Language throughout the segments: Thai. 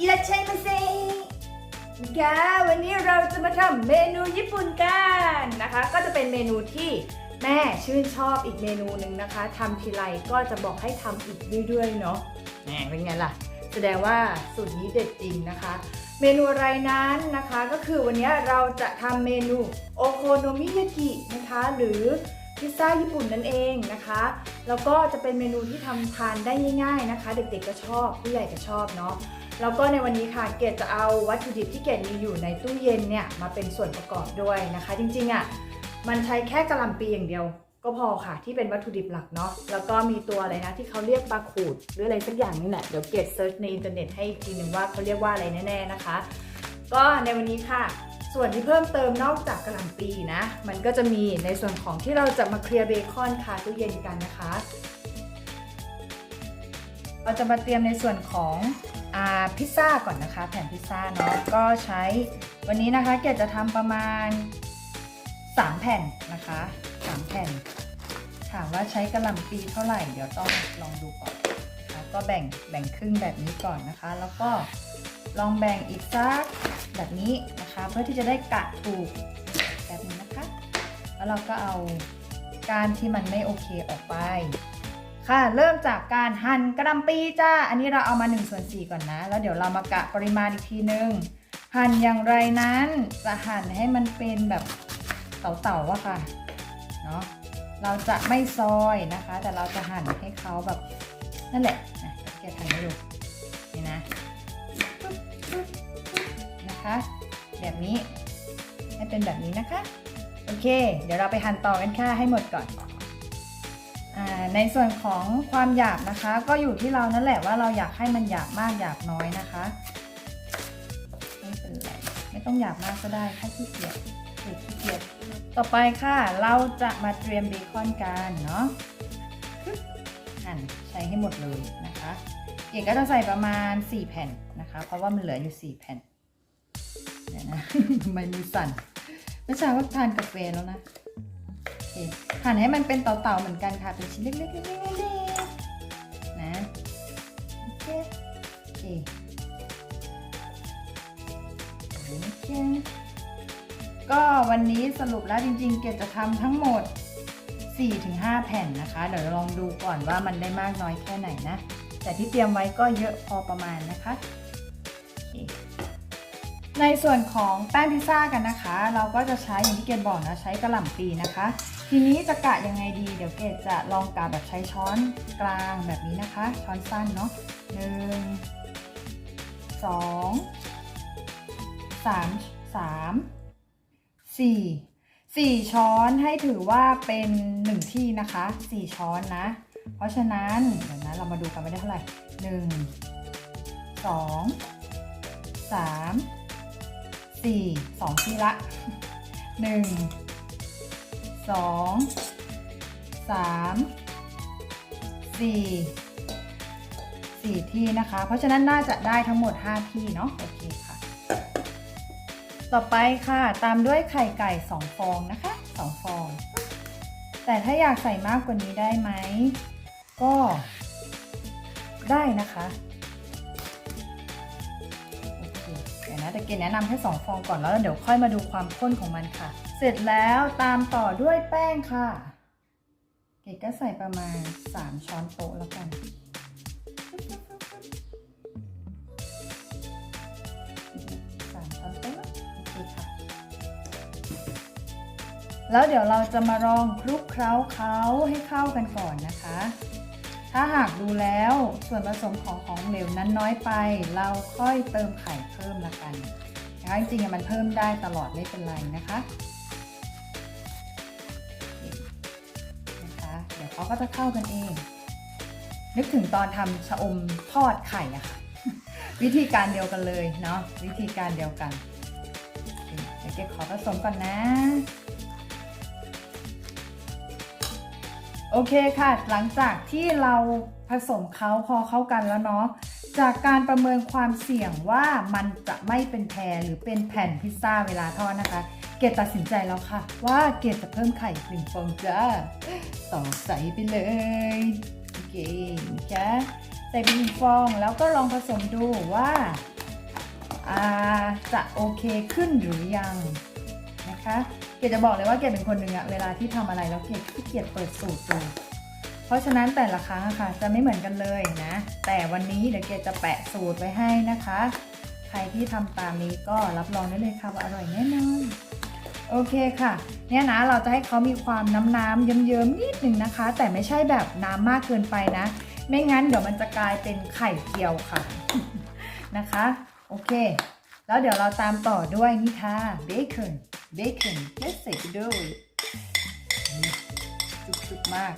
อิราชัยมาเซค่ะวันนี้เราจะมาทำเมนูญี่ปุ่นกันนะคะ ก็จะเป็นเมนูที่แม่ชื่นชอบอีกเมนูหนึ่งนะคะทำทีไรก็จะบอกให้ทำอีกเรื่อยๆเนาะแหมเป็นไงล่ะ แสดงว่าสูตรนี้เด็ดจริงนะคะ เมนูอะไรนั้นนะคะก็คือวันนี้เราจะทำเมนูโอโคโนมิยากินะคะ หรือพิซซ่าญี่ปุ่นนั่นเองนะคะ แล้วก็จะเป็นเมนูที่ทำทานได้ง่ายๆนะคะ เด็กๆก็ชอบผู้ใหญ่ก็ชอบเนาะแล้วก็ในวันนี้ค่ะเกดจะเอาวัตถุดิบที่เกดมีอยู่ในตู้เย็นเนี่ยมาเป็นส่วนประกอบด้วยนะคะ จริงๆอะ่ะมันใช้แค่กะหล่ำปีอย่างเดียว ก็พอค่ะที่เป็นวัตถุดิบหลักเนาะแล้วก็มีตัวอะไรนะที่เขาเรียกปลาขูด หรืออะไรสักอย่างนี่แหละเดี๋ยวเกดเซิร์ชในอินเทอร์เน็ตให้อีกทีหนึ่งว่าเขาเรียกว่าอะไรแน่ๆนะคะ ก็ในวันนี้ค่ะ ส่วนที่เพิ่มเติมนอกจากกระหล่ำปีนะ มันก็จะมีในส่วนของที่เราจะมาเคลียร์เบคอนคาตู้เย็นกันนะคะ เราจะมาเตรียมในส่วนของอาพิซซ่าก่อนนะคะ แผ่นพิซซ่าเนาะก็ใช้วันนี้นะคะเกดจะทำประมาณ 3 แผ่นนะคะ3แผ่น ถามว่าใช้กระหล่ำปีเท่าไหร่ เดี๋ยวต้องลองดูก่อนนะคะก็แบ่งแบ่งครึ่งแบบนี้ก่อนนะคะ แล้วก็ ลองแบ่งอีกสักแบบนี้นะคะ เพื่อที่จะได้กะถูกแบบนี้นะคะ แล้วเราก็เอาการที่มันไม่โอเคออกไป ค่ะเริ่มจากการหั่นกระหลำปีจ้า อันนี้เราเอามา1ส่วน4ก่อนนะ แล้วเดี๋ยวเรามากะปริมาณอีกทีนึง หั่นอย่างไรนั้นจะหั่นให้มันเป็นแบบเต่าๆอะค่ะเนาะเราจะไม่ซอยนะคะ แต่เราจะหั่นให้เขาแบบนั่นแหละนะแกทำให้ดูนี่นะ แบบนี้ ให้เป็นแบบนี้นะคะ โอเค เดี๋ยวเราไปหั่นต่อกันค่ะให้หมดก่อนอในส่วนของความหยาบนะคะ ก็อยู่ที่เรานั่นแหละว่าเราอยากให้มันหยาบมากหยาบน้อยนะคะไม่เป็นไรไม่ต้องหยาบมากก็ได้แค่ขี้เกียจขี้เกียจต่อไปค่ะ เราจะมาเตรียมเบคอนกันเนาะหั่นใช้ให้หมดเลยนะคะเอกก็จะใส่ประมาณ 4 แผ่นนะคะ เพราะว่ามันเหลืออยู่ 4 แผ่น ทำไมมือสั่นเมื่อเช้าก็ทานกาแฟแล้วนะโอเคหั่นให้มันเป็นเต่าๆเหมือนกันค่ะ เป็นชิ้นเล็กๆๆๆนะโอเคโอเคโอเคก็วันนี้สรุปแล้วจริงๆ เกดจะทำทั้งหมด 4-5 แผ่นนะคะ เดี๋ยวลองดูก่อนว่ามันได้มากน้อยแค่ไหนนะ แต่ที่เตรียมไว้ก็เยอะพอประมาณนะคะ ในส่วนของแป้งพิซซ่ากันนะคะ เราก็จะใช้อย่างที่เกดบอกนะใช้กระหล่ำปีนะคะ ทีนี้จะกะยังไงดี เดี๋ยวเกดจะลองกะแบบใช้ช้อนกลางแบบนี้นะคะ ช้อนสั้นเนาะหนึ่งสองสามสามสี่สี่ช้อนให้ถือว่าเป็นหนึ่งที่นะคะสี่ช้อนนะ เพราะฉะนั้นเดี๋ยวนะเรามาดูกันไม่ได้เท่าไหร่หนึ่งสองสาม สี่สองที่ละหนึ่งสองสามสี่สี่ที่นะคะ เพราะฉะนั้นน่าจะได้ทั้งหมด 5 ที่เนาะโอเคค่ะ ต่อไปค่ะตามด้วยไข่ไก่ 2 ฟองนะคะ 2 ฟอง แต่ถ้าอยากใส่มากกว่านี้ได้ไหม ก็ได้นะคะ เดี๋ยวนะแต่เกณฑ์แนะนำแค่2ฟองก่อนแล้วเดี๋ยวค่อยมาดูความข้นของมันค่ะ เสร็จแล้วตามต่อด้วยแป้งค่ะ เกดก็ใส่ประมาณ 3 ช้อนโต๊ะแล้วกันสามช้อนโต๊ะโอเคค่ะ แล้วเดี๋ยวเราจะมาลองคลุกเคล้าเขาให้เข้ากันก่อนนะคะ ถ้าหากดูแล้วส่วนผสมของของเหลวนั้นน้อยไป เราค่อยเติมไข่เพิ่มละกันนะคะจริงๆมันเพิ่มได้ตลอดไม่เป็นไรนะคะนะคะ เดี๋ยวเขาก็จะเข้ากันเอง นึกถึงตอนทำชะอมทอดไข่อะค่ะ วิธีการเดียวกันเลยเนาะวิธีการเดียวกันเดี๋ยวเกดขอผสมก่อนนะ โอเคค่ะ หลังจากที่เราผสมเขาพอเข้ากันแล้วเนาะ จากการประเมินความเสี่ยงว่ามันจะไม่เป็นแพรหรือเป็นแผ่นพิซซ่าเวลาทอดนะคะ เกดตัดสินใจแล้วค่ะ ว่าเกดจะเพิ่มไข่หนึ่งฟองจ้าต่อใส่ไปเลยโอเคนะคะใส่ไปหนึ่งฟองแล้วก็ลองผสมดูว่าอ่าจะโอเคขึ้นหรือยังนะคะ เกดจะบอกเลยว่าเกดเป็นคนหนึ่งอะเวลาที่ทำอะไรแล้วเกดขี้เกียจเปิดสูตรดูเพราะฉะนั้นแต่ละครั้งอะค่ะ จะไม่เหมือนกันเลยนะ แต่วันนี้เดี๋ยวเกดจะแปะสูตรไว้ให้นะคะ ใครที่ทำตามนี้ก็รับรองได้เลยค่ะว่าอร่อยแน่นอนโอเคค่ะ เนี่ยนะเราจะให้เขามีความน้ำน้ำๆเยิ้มๆนิดหนึ่งนะคะ แต่ไม่ใช่แบบน้ำมากเกินไปนะ ไม่งั้นเดี๋ยวมันจะกลายเป็นไข่เจียวค่ะนะคะ โอเค แล้วเดี๋ยวเราตามต่อด้วยนี่ค่ะเบคอนเบคอนเลสเซตด้วยจุกๆมาก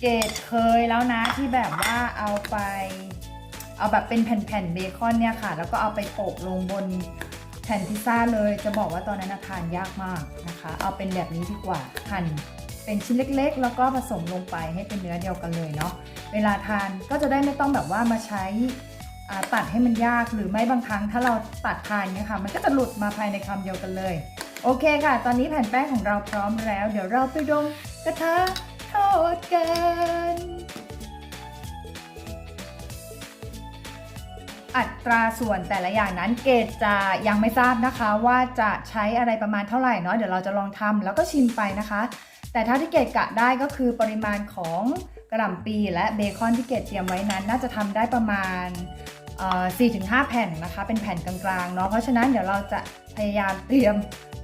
เกดเคยแล้วนะที่แบบว่าเอาไปเอาแบบเป็นแผ่นๆเบคอนเนี่ยค่ะ แล้วก็เอาไปโปะลงบนแผ่นพิซซ่าเลย จะบอกว่าตอนนั้นทานยากมากนะคะ เอาเป็นแบบนี้ดีกว่าหั่นเป็นชิ้นเล็กๆ แล้วก็ผสมลงไปให้เป็นเนื้อเดียวกันเลยเนาะ เวลาทานก็จะได้ไม่ต้องแบบว่ามาใช้ ตัดให้มันยากหรือไม่บางครั้งถ้าเราตัดทานเนี่ยค่ะมันก็จะหลุดมาภายในคำเดียวกันเลย โอเคค่ะ ตอนนี้แผ่นแป้งของเราพร้อมแล้ว เดี๋ยวเราไปดงกระทะทอดกันอัตราส่วนแต่ละอย่างนั้นเกดจะยังไม่ทราบนะคะว่าจะใช้อะไรประมาณเท่าไหร่เนาะเดี๋ยวเราจะลองทำแล้วก็ชิมไปนะคะ แต่เท่าที่เกดกะได้ก็คือปริมาณของกระหล่ำปีและเบคอนที่เกดเตรียมไว้นั้น น่าจะทำได้ประมาณ 4-5 แผ่นนะคะ เป็นแผ่นกลางๆเนาะเพราะฉะนั้นเดี๋ยวเราจะพยายามเตรียม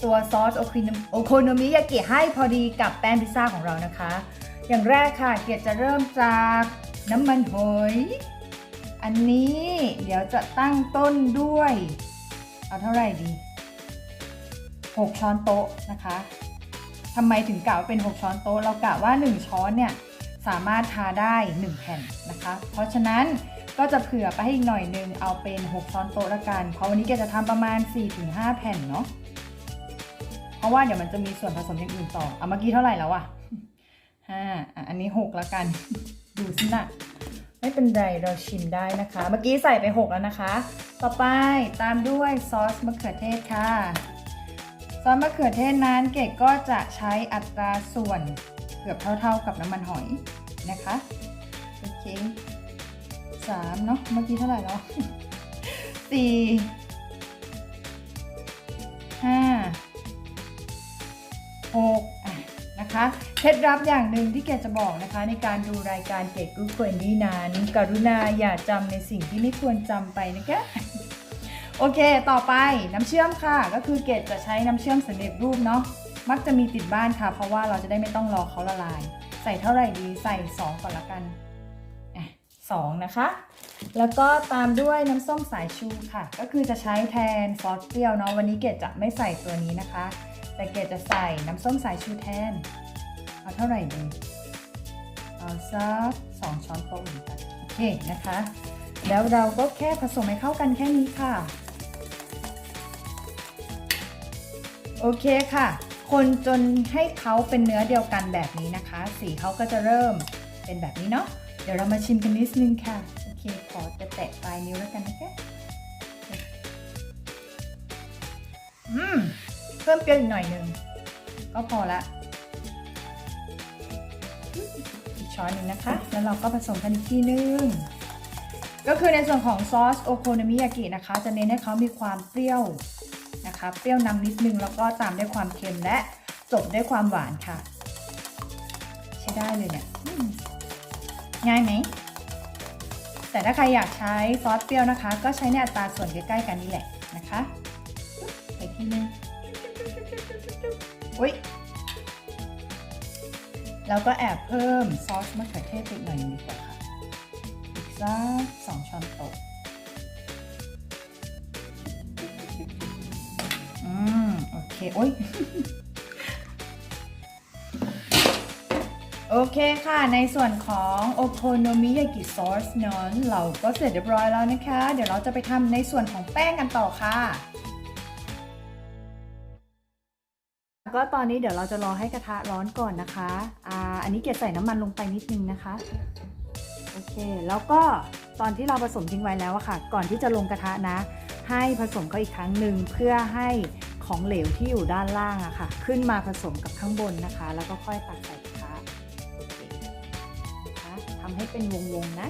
ตัวซอสโอโคโนมิยากิให้พอดีกับแป้งพิซซ่าของเรานะคะ อย่างแรกค่ะเกดจะเริ่มจากน้ำมันหอยอันนี้เดี๋ยวจะตั้งต้นด้วย เอาเท่าไหร่ดี 6 ช้อนโต๊ะนะคะทำไมถึงกะว่าเป็น 6 ช้อนโต๊ะเรากะว่า 1 ช้อนเนี่ยสามารถทาได้ 1 แผ่นนะคะ เพราะฉะนั้น ก็จะเผื่อไปให้อีกหน่อยนึงเอาเป็น 6 ช้อนโต๊ะละกัน เพราะวันนี้แกจะทำประมาณ 4-5 แผ่นเนาะเพราะว่าเดี๋ยวมันจะมีส่วนผสมอย่างอื่นต่อเอาเมื่อกี้เท่าไหร่แล้วอะห้าอันนี้ 6 ละกัน ดูสินะไม่เป็นไรเราชิมได้นะคะ เมื่อกี้ใส่ไป 6 แล้วนะคะ ต่อไปตามด้วยซอสมะเขือเทศค่ะซอสมะเขือเทศนั้นเกดก็จะใช้อัตราส่วนเกือบเท่าๆกับน้ำมันหอยนะคะ โอเค สามเนาะเมื่อกี้เท่าไหร่แล้วสี่ห้าหกอะนะคะเคล็ดลับอย่างหนึ่งที่เกดจะบอกนะคะ ในการดูรายการเกดกูเกิลนี้นั้นกรุณาอย่าจำในสิ่งที่ไม่ควรจำไปนะคะโอเค ต่อไปน้ำเชื่อมค่ะ ก็คือเกดจะใช้น้ำเชื่อมสำเร็จรูปเนาะมักจะมีติดบ้านค่ะ เพราะว่าเราจะได้ไม่ต้องรอเขาละลาย ใส่เท่าไหร่ดีใส่ 2 ก่อนละกัน อะสองนะคะ แล้วก็ตามด้วยน้ำส้มสายชูค่ะ ก็คือจะใช้แทนซอสเปรี้ยวเนาะวันนี้เกดจะไม่ใส่ตัวนี้นะคะ แต่เกดจะใส่น้ำส้มสายชูแทน เอาเท่าไหร่ดีเอาสักสองช้อนโต๊ะเหมือนกันโอเคนะคะ แล้วเราก็แค่ผสมให้เข้ากันแค่นี้ค่ะ โอเคค่ะ คนจนให้เขาเป็นเนื้อเดียวกันแบบนี้นะคะ สีเขาก็จะเริ่มเป็นแบบนี้เนาะ เดี๋ยวเรามาชิมกันนิดนึงค่ะ โอเค ขอจะแตะปลายนิ้วแล้วกันนะคะ อืม เพิ่มเปรี้ยวอีกหน่อยหนึ่ง ก็พอละ อีกช้อนหนึ่งนะคะ แล้วเราก็ผสมกันอีกทีนึง ก็คือในส่วนของซอสโอโคโนมิยากินะคะ จะเน้นให้เขามีความเปรี้ยวนะคะ เปรี้ยวนำนิดนึง แล้วก็ตามด้วยความเค็มและจบด้วยความหวานค่ะ ใช้ได้เลยเนี่ย ง่ายไหม แต่ถ้าใครอยากใช้ซอสเปรี้ยวนะคะ ก็ใช้ในอัตราส่วนใกล้ๆกันนี่แหละนะคะไปทีนึงอุ้ยแล้วก็แอบเพิ่มซอสมะเขือเทศไปหน่อยนึงดีกว่าค่ะอีกสักสองช้อนโต๊ะอืม โอเค โอ้ย โอเคค่ะ ในส่วนของโอโคโนมิยากิซอสนอนเราก็เสร็จเรียบร้อยแล้วนะคะ เดี๋ยวเราจะไปทำในส่วนของแป้งกันต่อค่ะ ก็ตอนนี้เดี๋ยวเราจะรอให้กระทะร้อนก่อนนะคะอ่าอันนี้เกดใส่น้ำมันลงไปนิดนึงนะคะ โอเค แล้วก็ตอนที่เราผสมทิ้งไว้แล้วอะค่ะ ก่อนที่จะลงกระทะนะ ให้ผสมเขาอีกครั้งหนึ่งเพื่อให้ของเหลวที่อยู่ด้านล่างอะค่ะ ขึ้นมาผสมกับข้างบนนะคะ แล้วก็ค่อยตักใส่ำให้เป็นวงๆนะ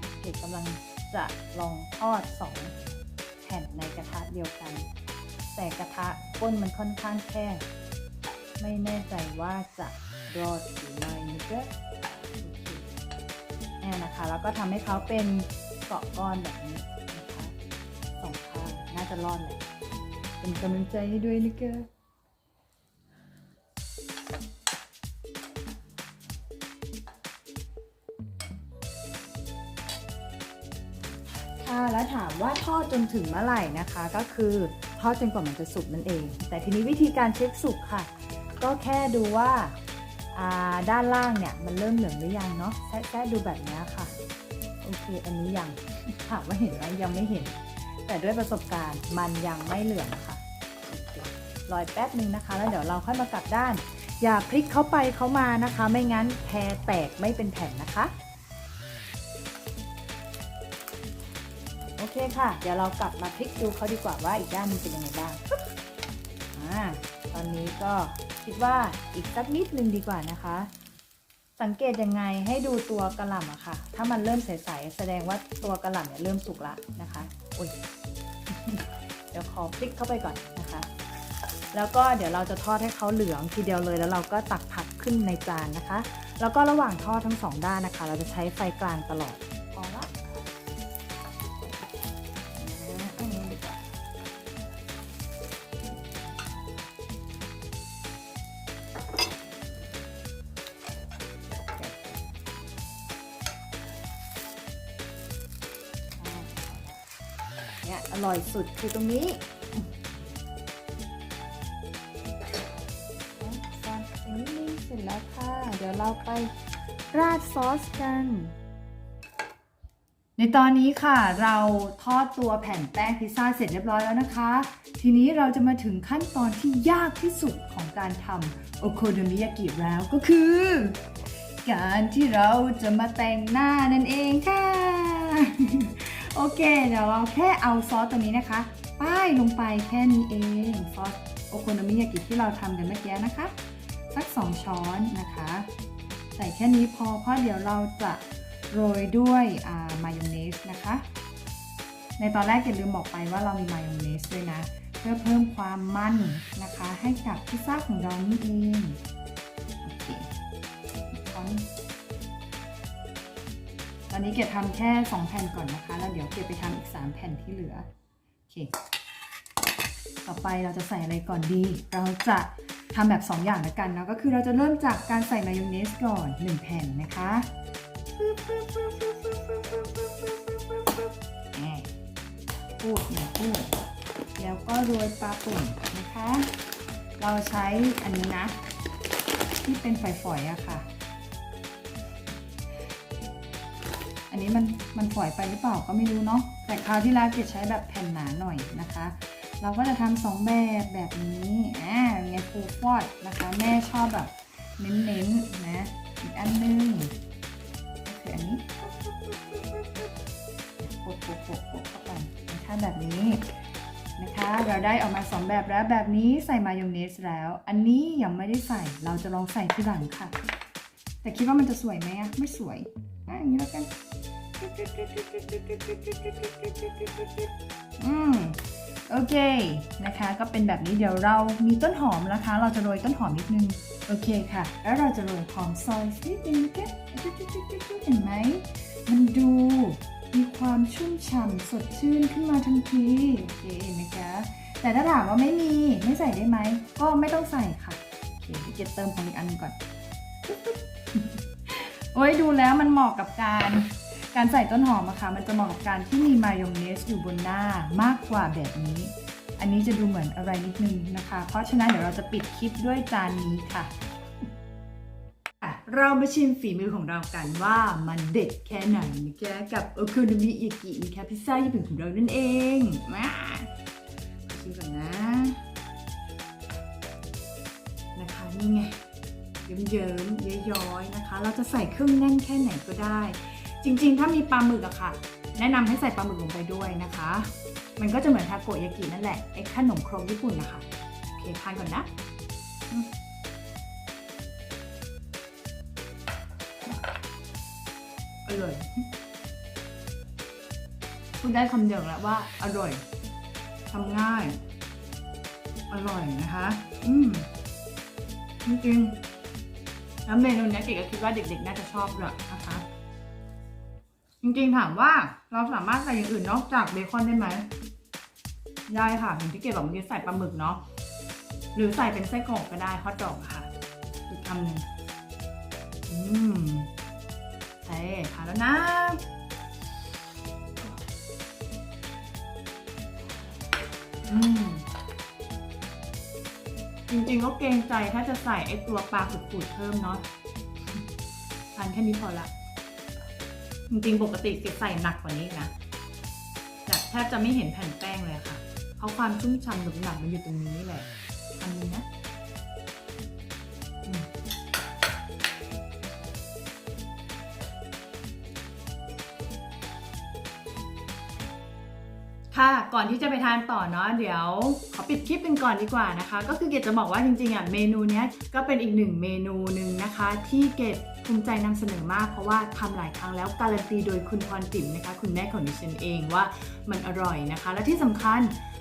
โอเคกกำลังจะลองทอดสองแผ่นในกระทะเดียวกัน แต่กระทะก้นมันค่อนข้างแคบไม่แน่ใจว่าจะรอดหรือไม่นะจ๊ะโอเคเนี่นะคะ แล้วก็ทำให้เขาเป็นเกาะก้อนแบบนี้นะคะสองข้างน่าจะรอดแหละเป็นกำลังใจให้ด้วยนะเกอ ว่าทอดจนถึงเมื่อไหร่นะคะ ก็คือทอดจนกว่ามันจะสุกนั่นเอง แต่ทีนี้วิธีการเช็คสุกค่ะ ก็แค่ดูว่าาด้านล่างเนี่ยมันเริ่มเหลืองหรือยังเนาะแค่แค่ดูแบบนี้ค่ะโอเคอันนี้ยังถามว่าเห็นไหมยังไม่เห็น แต่ด้วยประสบการณ์มันยังไม่เหลืองค่ะโอเครอยแป๊บนึงนะคะ แล้วเดี๋ยวเราค่อยมากลับด้าน อย่าพลิกเข้าไปเข้ามานะคะ ไม่งั้นแพรแตกไม่เป็นแผ่นนะคะ โอเคค่ะ เดี๋ยวเรากลับมาพลิกดูเขาดีกว่าว่าอีกด้านมันเป็นยังไงบ้างอ่าตอนนี้ก็คิดว่าอีกสักนิดนึงดีกว่านะคะ สังเกตยังไงให้ดูตัวกระหล่ำอะค่ะ ถ้ามันเริ่มใสๆแสดงว่าตัวกระหล่ำเนี่ยเริ่มสุกละนะคะอุ้ยเดี๋ยวขอพลิกเข้าไปก่อนนะคะ แล้วก็เดี๋ยวเราจะทอดให้เขาเหลืองทีเดียวเลย แล้วเราก็ตักผักขึ้นในจานนะคะ แล้วก็ระหว่างทอดทั้งสองด้านนะคะ เราจะใช้ไฟกลางตลอด อร่อยสุดคือตรงนี้ซอสอันนี้เสร็จแล้วค่ะ เดี๋ยวเราไปราดซอสกัน ในตอนนี้ค่ะ เราทอดตัวแผ่นแป้งพิซซ่าเสร็จเรียบร้อยแล้วนะคะ ทีนี้เราจะมาถึงขั้นตอนที่ยากที่สุดของการทำโอโคโนมิยากิแล้วก็คือ การที่เราจะมาแต่งหน้านั่นเองค่ะ โอเค เดี๋ยวเราแค่เอาซอสตัวนี้นะคะ ป้ายลงไปแค่นี้เองซอสโอโคโนมิยากิที่เราทำกันเมื่อกี้นะคะ สัก 2 ช้อนนะคะ ใส่แค่นี้พอเพราะเดี๋ยวเราจะโรยด้วยมายองเนสนะคะ ในตอนแรกอย่าลืมบอกไปว่าเรามีมายองเนสด้วยนะ เพื่อเพิ่มความมันนะคะ ให้กับพิซซ่าของเรานี่เอง อนนี้เกดทำแค่ 2 แผ่นก่อนนะคะ แล้วเดี๋ยวเกดไปทำอีก 3 แผ่นที่เหลือ โอเค ต่อไปเราจะใส่อะไรก่อนดี เราจะทำแบบ 2 อย่างละกันเนาะก็คือเราจะเริ่มจากการใส่มายองเนสก่อน 1 แผ่นนะคะพูดอย่าพูดแล้วก็โรยปลาป่นนะคะ เราใช้อันนี้นะ ที่เป็นฝอยๆอะค่ะ อันนี้มันมันฝอยไปหรือเปล่าก็ไม่รู้เนาะแต่คราวที่แล้วเกดใช้แบบแผ่นหนาหน่อยนะคะ เราก็จะทำสองแบบแบบนี้อ่าไงฟูฟอดนะคะ แม่ชอบแบบเน้นๆนะอีกอันนึงคืออันนี้โปะโปะโปะโปะเข้าไปนะคะแบบนี้นะคะเราได้ออกมาสองแบบแล้วแบบนี้ใส่มายองเนสแล้ว อันนี้ยังไม่ได้ใส่เราจะลองใส่ทีหลังค่ะ แต่คิดว่ามันจะสวยไหมอะไม่สวยอะอย่างนี้แล้วกัน อืมโอเคนะคะ ก็เป็นแบบนี้เดี๋ยวเรามีต้นหอมนะคะ เราจะโรยต้นหอมนิดนึงโอเคค่ะ แล้วเราจะโรยหอมซอยนิดนึงแค่เห็นไหมมันดูมีความชุ่มฉ่ำสดชื่นขึ้นมาทันทีโอเคนไหมคะแต่ถ้าถามว่าไม่มีไม่ใส่ได้ไหมก็ไม่ต้องใส่ค่ะโอเคเดี๋ยวเก็บเติมของอีกอันนึงก่อนโอ้ยดูแล้วมันเหมาะกับการ การใส่ต้นหอมอะค่ะมันจะเหมาะกับการที่มีมายองเนสอยู่บนหน้ามากกว่าแบบนี้ อันนี้จะดูเหมือนอะไรนิดนึงนะคะ เพราะฉะนั้นเดี๋ยวเราจะปิดคลิปด้วยจานนี้ค่ะ เรามาชิมฝีมือของเรากันว่ามันเด็ดแค่ไหนนะคะกับโอโคโนมิยากินะคะพิซซ่าญี่ปุ่นของเรานั่นเองมาชิมก่อนนะนะคะนี่ไงเยิ้มๆย้อยๆนะคะ เราจะใส่เครื่องแน่นแค่ไหนก็ได้ จริงๆ ถ้ามีปลาหมึกอะค่ะ แนะนำให้ใส่ปลาหมึกลงไปด้วยนะคะ มันก็จะเหมือนทาโกยากินั่นแหละไอ้ขนมครกญี่ปุ่นนะคะโอเคทานก่อนนะอร่อยพูดได้คำเดียวแล้วว่าอร่อยทำง่าย อร่อยนะคะ อืมจริงๆแล้วเมนูนี้เก๋ก็คิดว่าเด็กๆ น่าจะชอบด้วยนะคะ จริงๆถามว่าเราสามารถใส่อย่างอื่นนอกจากเบคอนได้ไหมได้ค่ะอย่างที่เก๋บอกเมื่อกี้ใส่ปลาหมึกเนาะหรือใส่เป็นไส้กรอกก็ได้ฮอทดอกค่ะอีกคำหนึ่งอืมเฮ้ทานแล้วนะอืมจริงๆก็เกรงใจถ้าจะใส่ไอตัวปลาขุดๆเพิ่มเนาะทานแค่นี้พอละ จริงๆ ปกติเก็บใส่หนักกว่านี้นะแต่แทบจะไม่เห็นแผ่นแป้งเลยค่ะ เพราะความชุ่มฉ่ำหนุบหนับมันอยู่ตรงนี้แหละอันนี้นะค่ะก่อนที่จะไปทานต่อเนาะเดี๋ยวขอปิดคลิปกันก่อนดีกว่านะคะ ก็คือเกดจะบอกว่าจริงๆอะเมนูเนี้ยก็เป็นอีกหนึ่งเมนูหนึ่งนะคะ ที่เกด ภูมิใจนำเสนอมากเพราะว่าทำหลายครั้งแล้วการันตีโดยคุณพรติ๋มนะคะคุณแม่ของดิฉันเองว่ามันอร่อยนะคะ และที่สำคัญ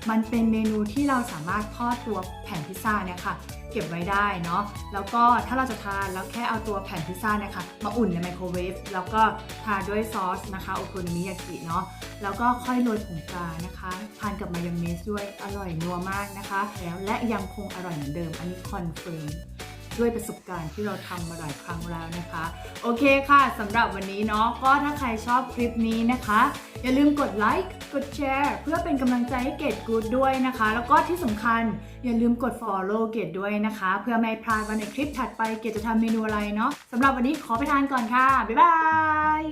มันเป็นเมนูที่เราสามารถทอดตัวแผ่นพิซซ่าเนี่ยค่ะเก็บไว้ได้เนาะแล้วก็ถ้าเราจะทานแล้วแค่เอาตัวแผ่นพิซซ่าเนี่ยค่ะมาอุ่นในไมโครเวฟแล้วก็ทาด้วยซอสนะคะโอโคโนมิยากิเนาะแล้วก็ค่อยโรยผงปลานะคะทานกับมายองเนสด้วยอร่อยนัวมากนะคะ แล้วและยังคงอร่อยเหมือนเดิมอันนี้คอนเฟิร์ม ด้วยประสบการณ์ที่เราทำมาหลายครั้งแล้วนะคะ โอเคค่ะสำหรับวันนี้เนาะก็ถ้าใครชอบคลิปนี้นะคะ อย่าลืมกดไลค์กดแชร์เพื่อเป็นกำลังใจให้เกดกูดด้วยนะคะ แล้วก็ที่สำคัญอย่าลืมกด follow เกดด้วยนะคะ เพื่อไม่พลาดวันในคลิปถัดไปเกดจะทำเมนูอะไรเนาะสำหรับวันนี้ขอไปทานก่อนค่ะบ๊ายบาย